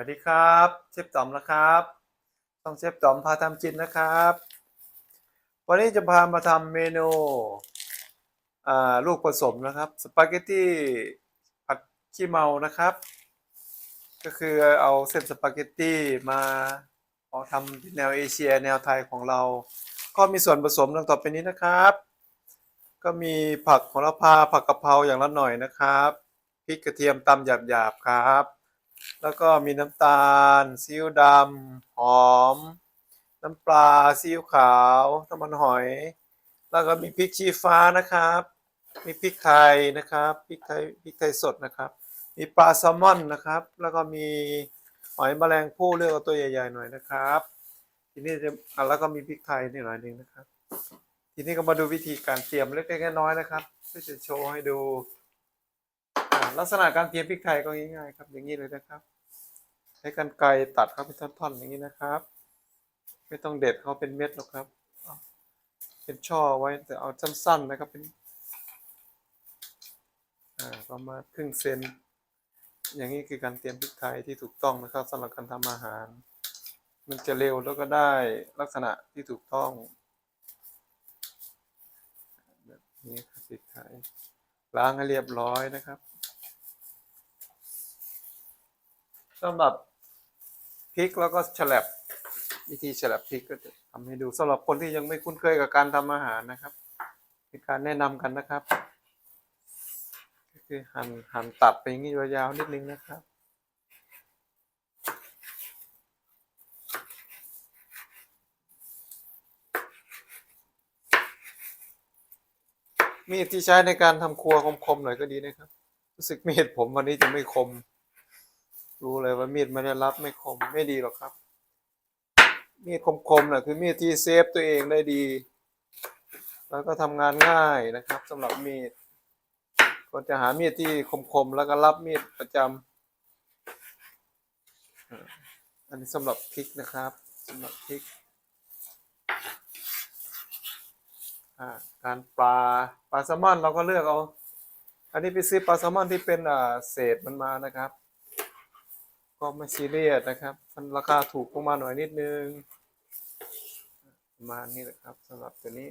วัสดีครับเชฟต๋อมนะครับต้องเชฟต๋อมพาทำจินนะครับ วันนี้จะพามาทำเมนูลูกผสมนะครับสปาเกตตี้ผัดขี้เมานะครับ ก็คือเอาเส้นสปาเกตตี้มาเอาทำแนวเอเชียแนวไทยของเรา ก็มีส่วนผสมดังต่อไปนี้นะครับ ก็มีผักโหระพาผักกะเพราอย่างละหน่อยนะครับพริกกระเทียมตำหยาบๆครับ แล้วก็มีน้ำตาลซีอิ๊วดำหอม น้ำปลาซีอิ๊วขาวน้ำมันหอย แล้วก็มีพริกชี้ฟ้านะครับ มีพริกไทยนะครับพริกไทยพริกไทยสดนะครับ มีปลาแซลมอนนะครับ แล้วก็มีหอยแมลงภู่เลือกเอาตัวใหญ่ ๆ หน่อยนะครับ ทีนี้จะอะแล้วก็มีพริกไทยนี่หน่อยหนึงนะครับ ทีนี้ก็มาดูวิธีการเตรียมเล็กๆน้อยๆนะครับเพื่อจะโชว์ให้ดู ลักษณะการเตรียมพริกไทยก็ง่ายๆครับ อย่างนี้เลยนะครับ ใช้กรรไกรตัดเข้าเป็นท่อนๆอย่างนี้นะครับ ไม่ต้องเด็ดเขาเป็นเม็ดหรอกครับ เป็นช่อไว้แต่เอาสั้นๆนะครับเป็นประมาณครึ่งเซนอย่างนี้คือการเตรียมพริกไทยที่ถูกต้องนะครับสำหรับการทำอาหาร มันจะเร็วแล้วก็ได้ลักษณะที่ถูกต้องแบบนี้ครับพริกไทยล้างให้เรียบร้อยนะครับ สำหรับพริกแล้วก็ฉลับวิธีฉลับพริกก็จะทำให้ดูสำหรับคนที่ยังไม่คุ้นเคยกับการทำอาหารนะครับมีการแนะนำกันนะครับ ก็คือหั่นหั่นตัดไปอย่างนี้ยาวๆนิดนึงนะครับมีดที่ใช้ในการทำครัวคมๆหน่อยก็ดีนะครับ รู้สึกมีดผมวันนี้จะไม่คม รู้เลยว่ามีดไม่ได้รับไม่คมไม่ดีหรอกครับ มีดคมๆน่ะคือมีดที่เซฟตัวเองได้ดี แล้วก็ทำงานง่ายนะครับสำหรับมีดก็จะหามีดที่คมๆแล้วก็รับมีดประจำอ่าอันนี้สำหรับพริกนะครับสำหรับพริกการปลาปลาแซลมอนเราก็เลือกเอา อันนี้ไปซื้อปลาแซลมอนที่เป็นเศษมันมานะครับ ก็ไม่ซีเรียสนะครับ มันราคาถูกลงมาหน่อยนิดนึงประมาณนี้แหละครับสำหรับตัวนี้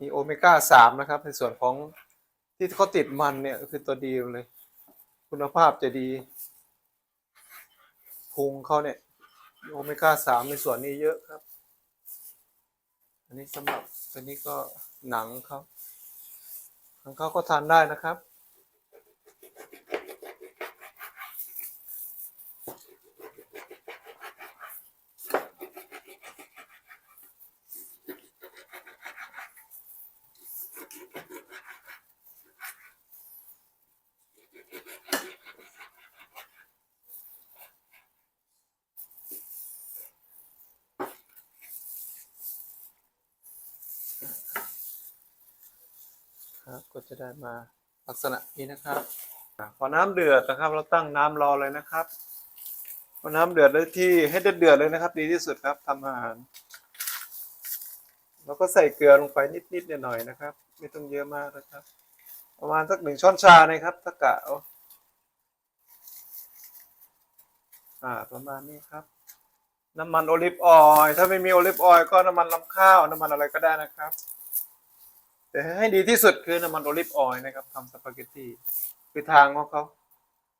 มีโอเมก้าสามนะครับ ในส่วนของที่เขาติดมันเนี่ยก็คือตัวดีเลย คุณภาพจะดีพุงเขาเนี่ยโอเมก้าสามในส่วนนี้เยอะครับ อันนี้สำหรับตัวนี้ก็หนังเขา ทางเขาก็ทานได้นะครับ ได้มาลักษณะนี้นะครับพอน้ำเดือดนะครับ เราตั้งน้ำรอเลยนะครับพอน้ำเดือดเลยที่ให้เดือดเดือดเลยนะครับ ดีที่สุดครับทำอาหารแล้วก็ใส่เกลือลงไปนิดๆหน่อยๆนะครับ ไม่ต้องเยอะมากนะครับ ประมาณสักหนึ่งช้อนชานะครับถ้ากะเอาอ่าประมาณนี้ครับ น้ำมันโอลิฟออยล์ถ้าไม่มีโอลิฟออยล์ก็น้ำมันลำข้าวน้ำมันอะไรก็ได้นะครับ แต่ให้ดีที่สุดคือน้ำมันโอลิฟออยล์นะครับทำสปาเกตตี้คือทางของเขา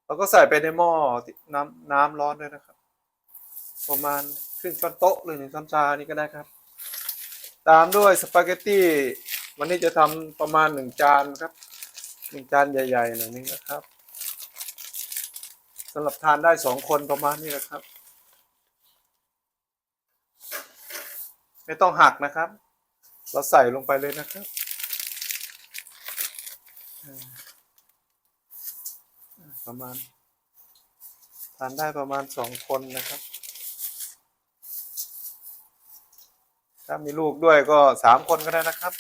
เราก็ใส่ไปในหม้อน้ำน้ำร้อนด้วยนะครับ ประมาณครึ่งช้อนโต๊ะหรือหนึ่งช้อนชานี่ก็ได้ครับ ตามด้วยสปาเกตตี้วันนี้จะทำประมาณหนึ่งจานครับหนึ่งจานใหญ่ๆหน่อยนึงนะครับสำหรับทานได้สองคนประมาณนี้แหละครับ ไม่ต้องหักนะครับ เราใส่ลงไปเลยนะครับ ประมาณ ทานได้ประมาณสองคนนะครับ ถ้ามีลูกด้วยก็สามคนก็ได้นะครับ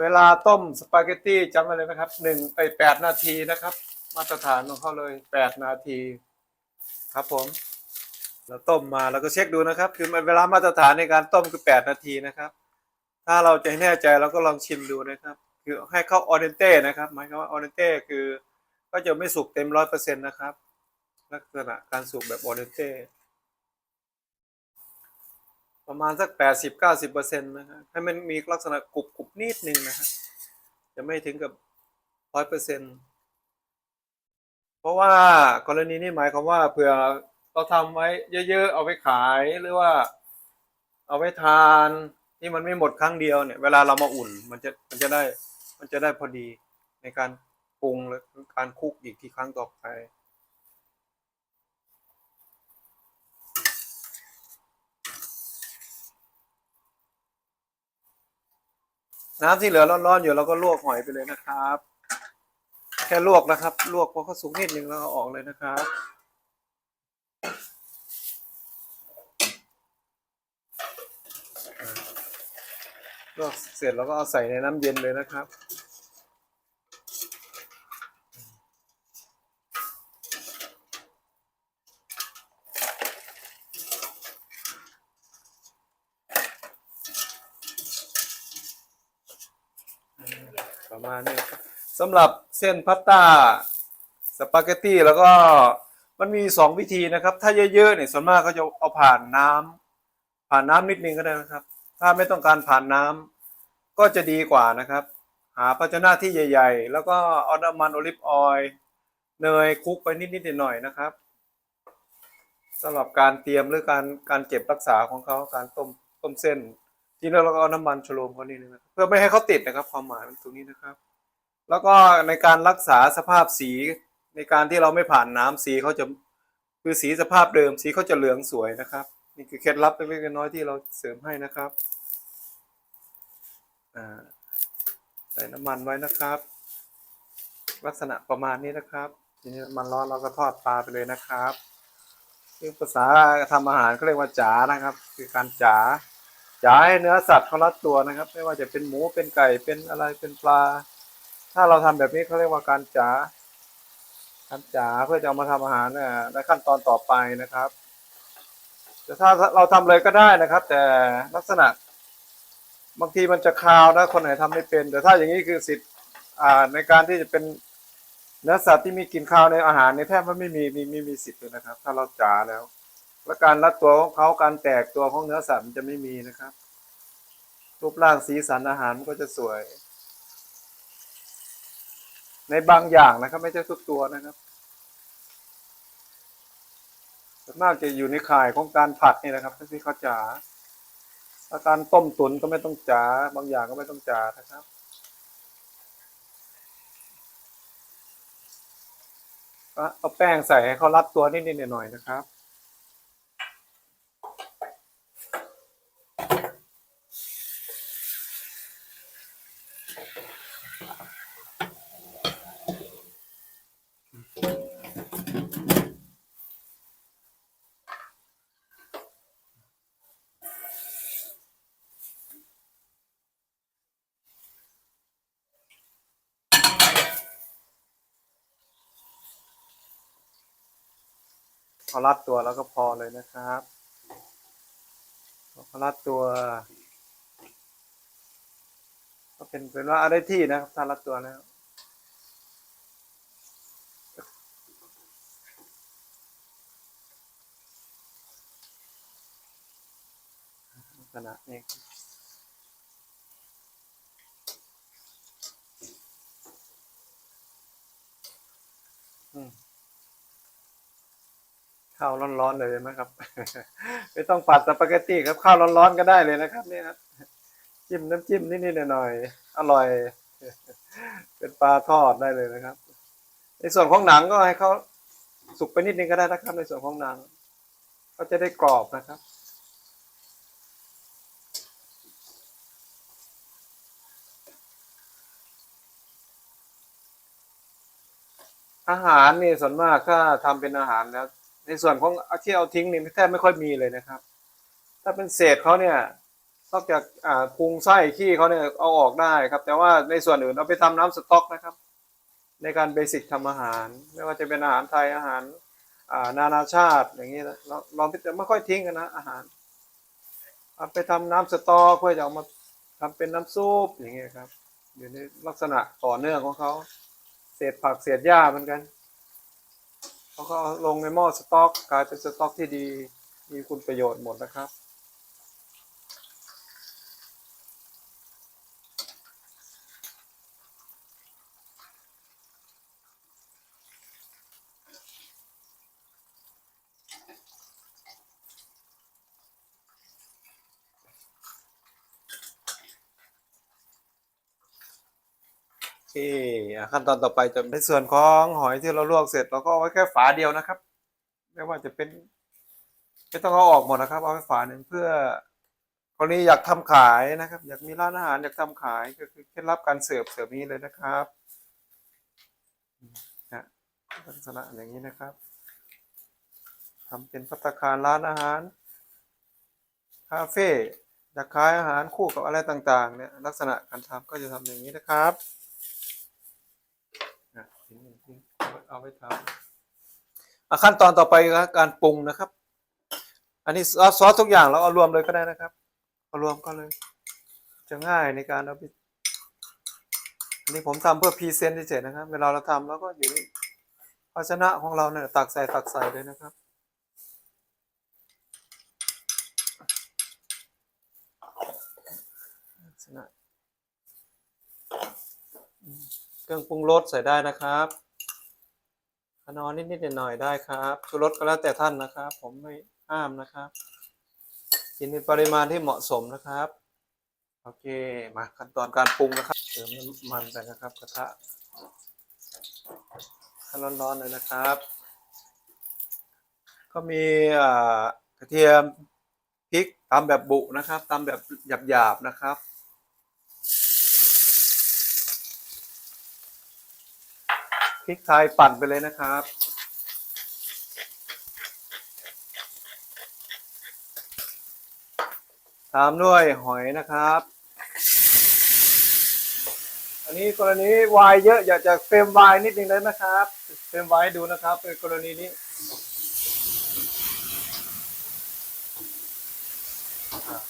เวลาต้มสปาเกตตี้จำไว้เลยนะครับหนึ่งไปแปดนาทีนะครับ มาตรฐานของเขาเลยแปดนาที ครับผมเราต้มมาเราก็เช็คดูนะครับ คือมันเวลามาตรฐานในการต้มคือแปดนาทีนะครับ ถ้าเราจะให้แน่ใจเราก็ลองชิมดูนะครับ คือให้เข้าออเดนเต้นะครับหมายความว่าออเดนเต้คือก็จะไม่สุกเต็มร้อยเปอร์เซ็นต์นะครับ ลักษณะการสุกแบบออเดนเต้ประมาณสักแปดสิบเก้าสิบเปอร์เซ็นต์นะครับให้มันมีลักษณะกรุบกรุบนิดนึงนะฮะจะไม่ถึงกับร้อยเปอร์เซ็นต์เพราะว่ากรณีนี้หมายความว่าเผื่อเราทำไว้เยอะๆ เอาไว้ขายหรือว่าเอาไว้ทานที่มันไม่หมดครั้งเดียวเนี่ย เวลาเรามาอุ่นมันจะมันจะได้ มันจะได้พอดีในการปรุงและการคลุกอีกที่ครั้งต่อไป น้ำที่เหลือร้อนๆอยู่เราก็ลวกหอยไปเลยนะครับ แค่ลวกนะครับ ลวกพอเขาสุกนิดนึงแล้วเอาออกเลยนะครับลวกเสร็จแล้วก็เอาใส่ในน้ำเย็นเลยนะครับ ประมาณนี้ครับสำหรับเส้นพาสต้าสปาเกตตี้แล้วก็มันมีสองวิธีนะครับ ถ้าเยอะๆเนี่ยส่วนมากก็จะเอาผ่านน้ำผ่านน้ำนิดนึงก็ได้นะครับ ถ้าไม่ต้องการผ่านน้ำก็จะดีกว่านะครับ หาภาชนะที่ใหญ่ ๆ แล้วก็เอาน้ำมันโอลิฟออยล์เนยคลุกไปนิดๆหน่อยๆนะครับสำหรับการเตรียมหรือการการเก็บรักษาของเขาการต้มต้มเส้น ทีนี้เราก็เอาน้ำมันโชโลมเขานี่นะครับเพื่อไม่ให้เขาติดนะครับ ความหมายมันตรงนี้นะครับ แล้วก็ในการรักษาสภาพสีในการที่เราไม่ผ่านน้ำสีเขาจะคือสีสภาพเดิมสีเขาจะเหลืองสวยนะครับ นี่คือเคล็ดลับเล็กๆน้อยๆที่เราเสริมให้นะครับใส่น้ำมันไว้นะครับ ลักษณะประมาณนี้นะครับทีนี้มันร้อนเราก็ทอดปลาไปเลยนะครับซึ่งภาษาทำอาหารเขาเรียกว่าจ๋านะครับ คือการจ๋า จ๋าให้เนื้อสัตว์เขารัดตัวนะครับ ไม่ว่าจะเป็นหมูเป็นไก่เป็นอะไรเป็นปลา ถ้าเราทำแบบนี้เขาเรียกว่าการจ๋าการจ๋าเพื่อจะเอามาทำอาหารนี่ยในขั้นตอนต่อไปนะครับแต่ถ้าเราทำเลยก็ได้นะครับ แต่ลักษณะ บางทีมันจะคาวนะคนไหนทำไม่เป็น แต่ถ้าอย่างนี้คือสิทธิ์อ่าในการที่จะเป็นเนื้อสัตว์ที่มีกลิ่นคาวในอาหารในแทบมันไม่มีมีมีมีสิทธิ์เลยนะครับ ถ้าเราจ๋าแล้ว และการรัดตัวของเขาการแตกตัวของเนื้อสัตว์มันจะไม่มีนะครับ รูปร่างสีสันอาหารมันก็จะสวย ในบางอย่างนะครับ ไม่ใช่ทุกตัวนะครับส่วนมากจะอยู่ในข่ายของการผัดนี่นะครับที่เขาจ๋าถ้าการต้มตุ๋นก็ไม่ต้องจ๋าบางอย่างก็ไม่ต้องจ๋านะครับ เอาแป้งใส่ให้เขารัดตัวนิดๆหน่อยๆนะครับ พอรัดตัวแล้วก็พอเลยนะครับพอรัดตัว ก็เป็นเป็นว่าอาได้ที่นะครับถ้ารัดตัวแล้วขนาดนี้ ข้าวร้อนๆเลยไหมครับ ไม่ต้องผัดสปาเกตตี้ครับข้าวร้อนๆก็ได้เลยนะครับเนี่ยครับจิ้มน้ำจิ้มนิดๆหน่อยๆอร่อย เป็นปลาทอดได้เลยนะครับ ในส่วนของหนังก็ให้เขาสุกไปนิดนึงก็ได้นะครับ ในส่วนของหนังก็จะได้กรอบนะครับอาหารนี่ส่วนมากถ้าทำเป็นอาหารแล้ว ในส่วนของที่เอาทิ้งนี่แทบไม่ค่อยมีเลยนะครับ ถ้าเป็นเศษเขาเนี่ยนอกจากอ่าพุงไส้ขี้เขาเนี่ยเอาออกได้ครับ แต่ว่าในส่วนอื่นเอาไปทำน้ำสต๊อกนะครับ ในการเบสิกทำอาหาร ไม่ว่าจะเป็นอาหารไทยอาหารอ่านานาชาติอย่างนี้เราเราจะไม่ค่อยทิ้งกันนะอาหารเอาไปทำน้ำสต๊อกเพื่อจะเอามาทำเป็นน้ำซุปอย่างเงี้ยครับอยู่ในลักษณะต่อเนื่องของเขาเศษผักเศษหญ้าเหมือนกัน เขาก็เอาลงในหม้อสต๊อกกลายเป็นสต๊อกที่ดีมีคุณประโยชน์หมดนะครับ เคอะขั้นตอนต่อไปจะในส่วนของหอยที่เราลวกเสร็จเราก็เอาไว้แค่ฝาเดียวนะครับ ไม่ว่าจะเป็นไม่ต้องเอาออกหมดนะครับ เอาไว้ฝาหนึ่งเพื่อคนนี้อยากทำขายนะครับ อยากมีร้านอาหารอยากทำขายก็คือเคล็ดลับการเสิร์ฟเสิร์ฟนี้เลยนะครับนะลักษณะอย่างนี้นะครับทำเป็นภัตตาคารร้านอาหารคาเฟ่อยากขายอาหารคู่กับอะไรต่าง ๆ เนี่ยลักษณะการทำก็จะทำอย่างนี้นะครับอะทิ้งๆทิ้ง เอาไว้ทำอะขั้นตอนต่อไปก็การปรุงนะครับ อันนี้ซอสทุกอย่างเราเอารวมเลยก็ได้นะครับ เอารวมก็เลย จะง่ายในการเอาไปอันนี้ผมทำเพื่อพรีเซนต์เฉยๆนะครับ เวลาเราทำแล้วก็อยู่ในภาชนะของเราเนี่ยตักใส่ตักใส่เลยนะครับเครื่องปรุงรสใส่ได้นะครับ ขนอนนิดๆหน่อยๆได้ครับชูรสก็แล้วแต่ท่านนะครับ ผมไม่ห้ามนะครับ กินในปริมาณที่เหมาะสมนะครับ โอเคมาขั้นตอนการปรุงนะครับเติมน้ำมันไปนะครับกระทะให้ร้อนๆเลยนะครับ ก็มีกระเทียมพริกตำแบบบุนะครับตำแบบหยาบๆนะครับ ริกไทยปั่นไปเลยนะครับ ตามด้วยหอยนะครับ อันนี้กรณีวายเยอะอยากจะเฟรมวายนิดนึงเลยนะครับเฟรมวายดูนะครับเป็นกรณีนี้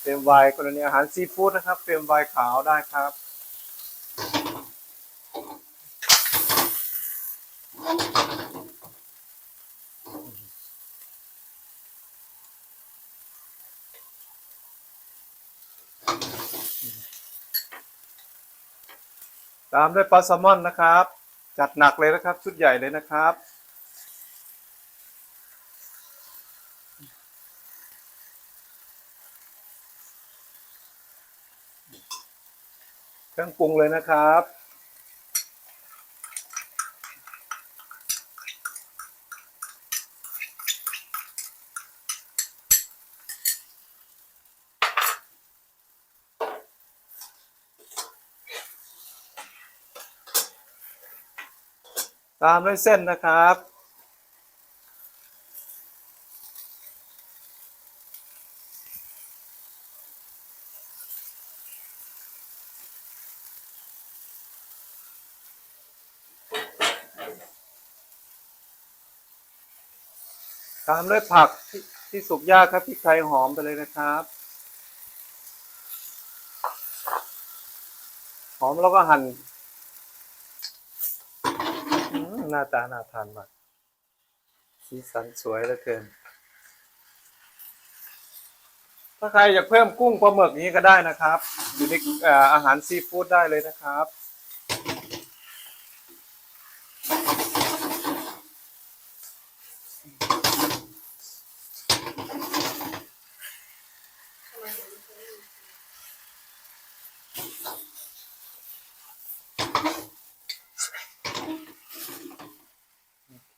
เฟรมวายกรณีอาหารซีฟู้ดนะครับเฟรมวายขาวได้ครับามด้วยปลาแซลมอนนะครับ จัดหนักเลยนะครับ ชุดใหญ่เลยนะครับ เครื่องปรุงเลยนะครับ ตามด้วยเส้นนะครับ ตามด้วยผักที่ที่สุกยากครับพริกไทยหอมไปเลยนะครับหอมแล้วก็หั่น อืม หน้าตาน่าทานมาก สีสันสวยเหลือเกิน ถ้าใครอยากเพิ่มกุ้งปลาหมึกนี้ก็ได้นะครับ อยู่ในอาหารซีฟู้ดได้เลยนะครับ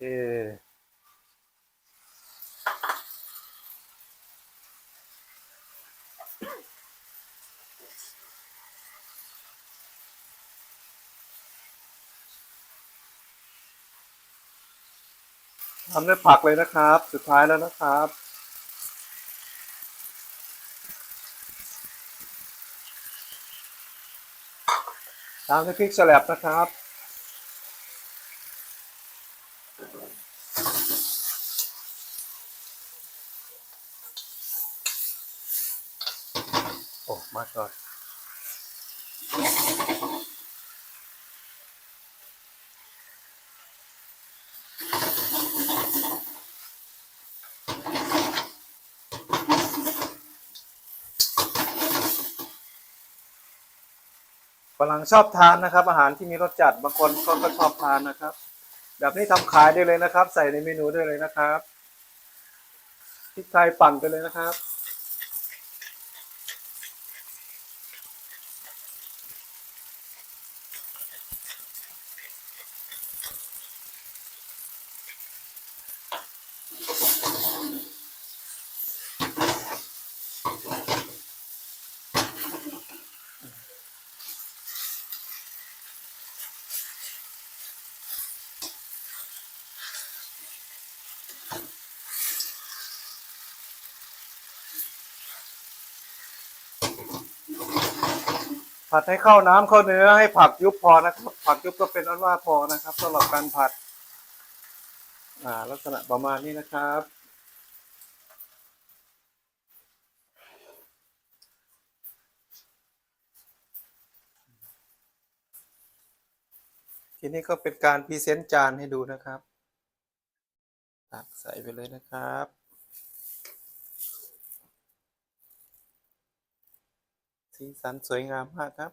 ทำด้วยผักเลยนะครับ สุดท้ายแล้วนะครับ ตามด้วยพริกสลับนะครับ ก่อนฝรั่งชอบทานนะครับ อาหารที่มีรสจัดบางคนก็ชอบทานนะครับ แบบนี้ทำขายได้เลยนะครับ ใส่ในเมนูได้เลยนะครับพริกไทยปั่นไปเลยนะครับ ผัดให้เข้าน้ำเข้าเนื้อให้ผักยุบพอนะครับ ผักยุบก็เป็นอันว่าพอนะครับสำหรับการผัด อ่า ลักษณะประมาณนี้นะครับ ทีนี้ก็เป็นการพรีเซนต์จานให้ดูนะครับ ตักใส่ไปเลยนะครับ สีสันสวยงามมากครับ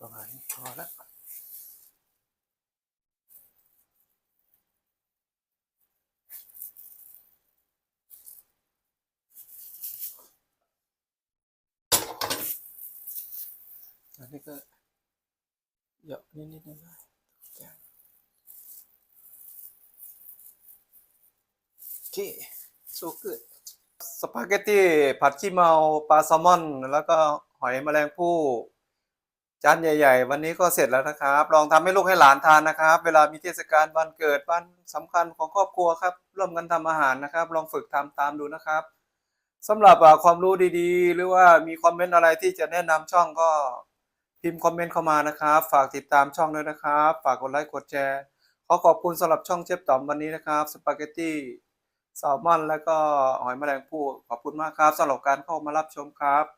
ประมาณนี้พอแล้วอันนี้ก็เยอะนิดนิดหน่อยๆแกงโอเค so good สปาเกตตี้ผัดขี้เมาปลาแซลมอน แล้วก็หอยแมลงภู่ จานใหญ่ ๆ วันนี้ก็เสร็จแล้วนะครับ ลองทำให้ลูกให้หลานทานนะครับ เวลามีเทศกาลวันเกิดวันสำคัญของครอบครัวครับ ร่วมกันทำอาหารนะครับ ลองฝึกทำตามดูนะครับสำหรับความรู้ดีๆ หรือว่ามีคอมเมนต์อะไรที่จะแนะนำช่องก็พิมพ์คอมเมนต์เข้ามานะครับ ฝากติดตามช่องด้วยนะครับ ฝากกดไลค์กดแชร์ ขอขอบคุณสำหรับช่องเชฟต๋อมวันนี้นะครับสปาเกตตี้แซลมอนแล้วก็หอยแมลงภู่ขอบคุณมากครับสำหรับการเข้ามารับชมครับ